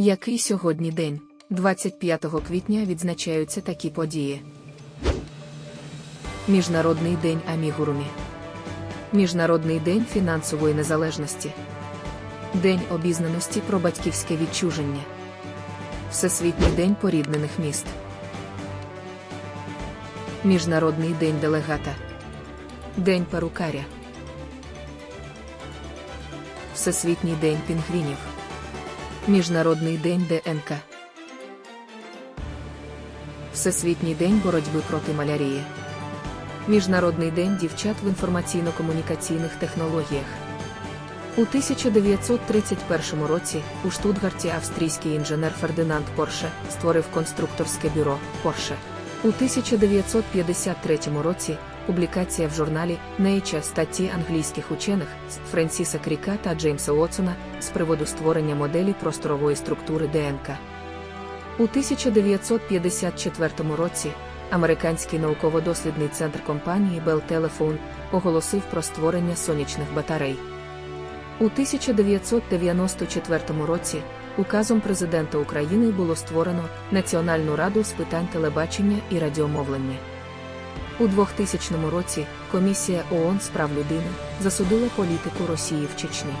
Який сьогодні день? 25 квітня відзначаються такі події. Міжнародний день Амігурумі. Міжнародний день фінансової незалежності. День обізнаності про батьківське відчуження. Всесвітній день поріднених міст. Міжнародний день делегата. День перукаря. Всесвітній день пінгвінів. Міжнародний день ДНК. Всесвітній день боротьби проти малярії. Міжнародний день дівчат в інформаційно-комунікаційних технологіях. У 1931 році у Штутгарті австрійський інженер Фердинанд Порше створив конструкторське бюро Порше. У 1953 році публікація в журналі Nature статті англійських учених Френсіса Кріка та Джеймса Уотсона з приводу створення моделі просторової структури ДНК. У 1954 році американський науково-дослідний центр компанії Bell Telephone оголосив про створення сонячних батарей. У 1994 році указом президента України було створено Національну раду з питань телебачення і радіомовлення. У 2000 році комісія ООН з прав людини засудила політику Росії в Чечні.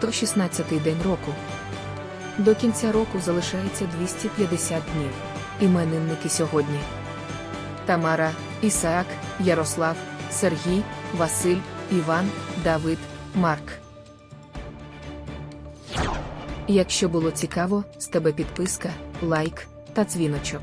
116-й день року. До кінця року залишається 250 днів. Іменинники сьогодні. Тамара, Ісаак, Ярослав, Сергій, Василь, Іван, Давид, Марк. Якщо було цікаво, з тебе підписка, лайк та дзвіночок.